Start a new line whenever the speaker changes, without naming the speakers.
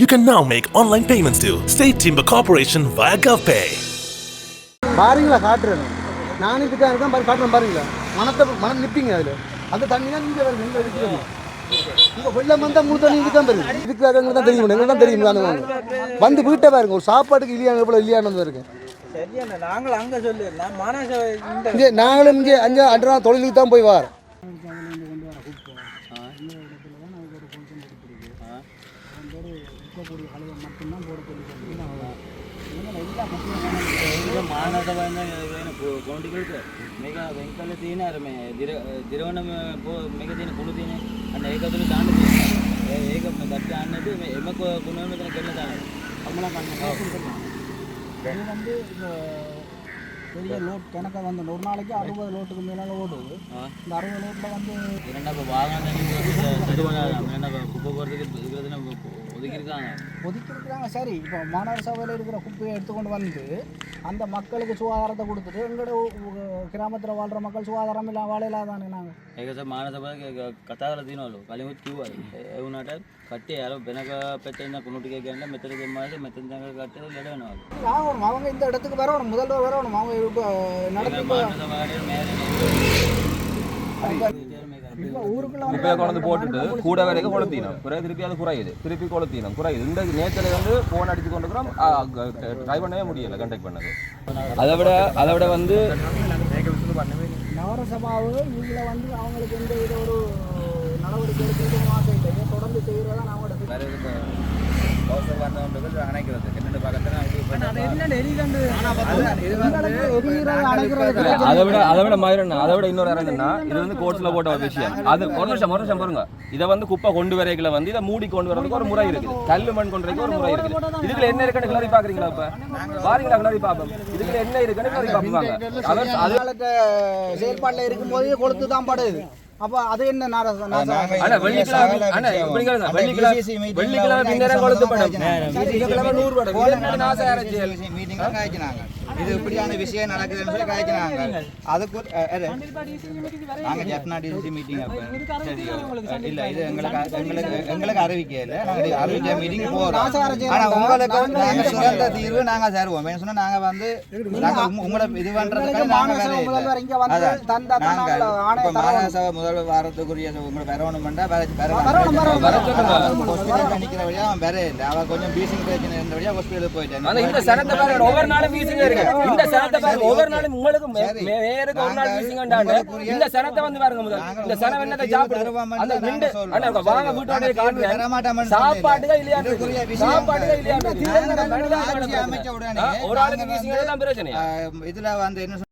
You can now make online payments to State Timber Corporation via GovPay.
பாருங்களா காட்டுறேன். நான் இதுக்காக தான் பாரு காட்டுறேன் பாருங்களா. மனத்தை மனம் நிற்பீங்க அதில். அந்த தண்ணி தான் நீங்கள் வருது எங்கே இருக்கிறது இங்கே வெள்ளம் வந்தால் முழு தண்ணி இதுதான் வருது. இதுக்கு எங்களுக்கு தான் தெரியும்? எங்களுக்கு தான் தெரியும் அந்த. வந்து வீட்டை பாருங்க ஒரு சாப்பாட்டுக்கு இல்லையா எவ்வளோ இல்லையானது இருக்கு.
சரியான நாங்கள் அங்கே சொல்லிடலாம். மானாச இந்த
இங்கே நாங்களும் இங்கே அங்கே அன்றா தொழிலுக்கு தான் போய் வார்
பேர் இருக்கக்கூடிய கழிவை மட்டும்தான் போட சொல்லி அவ்வளோ எல்லா மக்களும் மாநகரமான கவுண்டிகளுக்கு மிக வெங்கல தீன அருமை. திர திரவணம் போ மிக தீன குழு தீன அந்த ஏகத்தில் தாண்டு ஏகம் தட்டு ஆனது எம
குணத்தில் கெல்ல தானே அவங்களாம் பண்ண வந்து இப்போ பெரிய லோட் கணக்காக வந்து ஒரு நாளைக்கு அறுபது லோட்டுக்கு மேலே ஓடுது. இந்த அறுபது லோட்டில் வந்து
வாகனம் குப்பை போகிறதுக்கு இருக்கிறது ஒதுக்கியிருக்காங்க.
ஒதுக்கியிருக்கிறாங்க. சரி இப்போ மாநகர சபையில் இருக்கிற குப்பையை எடுத்துக்கொண்டு வந்து அந்த மக்களுக்கு சுகாதாரத்தை கொடுத்துட்டு எங்களோட கிராமத்தில் வாழ்கிற மக்கள் சுகாதாரம் இல்லை வாழையில தானே நாங்கள்
ஏக సార్ మానసభ కథాగల తినాలి కలిమి తీవాలి ఏమన్నట கட்டி ఎలా వెనక పెట్టిన కొన్నిటికే కానీ మెత్తడి తిమ్మాలి మెత్తడి దగ్గర కట్టేది లేడని వాళ్ళు
ஆகணும். அவங்க இந்த இடத்துக்கு வரணும். முதல்வர் வரணும். அவங்க இப்போ
நடந்து மேலே
குப்பையை கொண்டு போட்டுட்டு கூட வரைக்கும் கொளுத்தினோம் பிறகு திருப்பி அது குறையுது. திருப்பி கொளுத்தினோம் குறையுது. இந்த நேரத்தில் வந்து ஃபோன் அடித்து கொண்டுக்கிறோம் ட்ரை பண்ணவே முடியல. கண்டெக்ட் பண்ணது. அதை விட அதை விட வந்து
நகரசபாவு இதில் வந்து அவங்களுக்கு எந்த வித ஒரு
அதை விட அதை விட மாதிரி அதை விட இன்னொரு இறங்குன்னா இது வந்து கோர்ட்ஸில் போட்ட ஒரு விஷயம். அது ஒரு நிமிஷம் ஒரு நிமிஷம் பாருங்க இதை வந்து குப்பை கொண்டு வரைக்கல வந்து இதை மூடி கொண்டு வரதுக்கு ஒரு முறை இருக்குது. கல்லு மண் கொண்டு வரதுக்கு ஒரு முறை இருக்குது. இதுக்குள்ள என்ன இருக்குன்னு கிளறி பாக்குறீங்களா இப்ப? பாருங்களா கிளறி பார்ப்போம். இதுக்குள்ள என்ன இருக்குன்னு கிளறி பார்ப்பாங்க அவர் அது
செயல்பாட்டில் இருக்கும்போது கொளுத்து தான் படுது. அப்போ அது என்ன
வெள்ளிக்கிழமை நூறு இது
இப்படியான விஷயம் நடக்குதுன்னு சொல்லி காய்ச்சினாங்க அதுக்கு ஒரு- அஹ், அஹ், நாங்க ஜப்னா டிசி மீட்டிங் அப்ப. சரி இல்ல இது எங்களுக்கு எங்களுக்கு எங்களுக்கு அறிவிக்கல நாங்க அறிவிக்க மீட்டிங் போறோம். ஆனா உங்களுக்கு நாங்க சுரண்ட தீர்வு நாங்க தருவோம். ஏன்னு சொன்னா நாங்க வந்து நாங்க உங்க- உங்களை இது பண்றதுக்கு நாங்க
மாநகர
வேற நாங்க
நாங்கள்
இப்ப. மாநகரசபை முதல்வர் வாரத்துக்குரிய உங்களை
வரணும், வரணும், வரணும்.
ஹாஸ்பிட்டல் நிக்கிற வழியா அவன் வேற இல்லை. அவ கொஞ்சம் பீசிங் பிரச்சனை இருந்த வழியா ஹாஸ்பிட்டலுக்கு போயிட்டேன்.
ஒவ்வொரு நாளும் வீசுங்க இருக்கு. இந்த சனத்தை பாருங்க ஒவ்வொரு நாளும் உங்களுக்கு மே-
சரி.
மே- வேருக்கு ஒரு நாள் வீசுங்கண்டாண்டு இந்த சனத்தை வந்து பாருங்க முதல் இந்த சனம் என்னத்தை
தருவோம்னு
அந்த
சொல்றோம்.
அண்ணா வாங்க. வீட்டோட காட்டுறேன்
சொல்லல.
இல்லையா சாப்பாட்டுగా இல்லையா ஒரு ஆளுக்கு வீசுங்க
ஆட்சி அமைச்ச உடனே
ஒரு ஆளுக்கு
நாங்கள்
வீசுங்க தான் பிரச்சனையா
ஆஹ், இதுல வந்து என்ன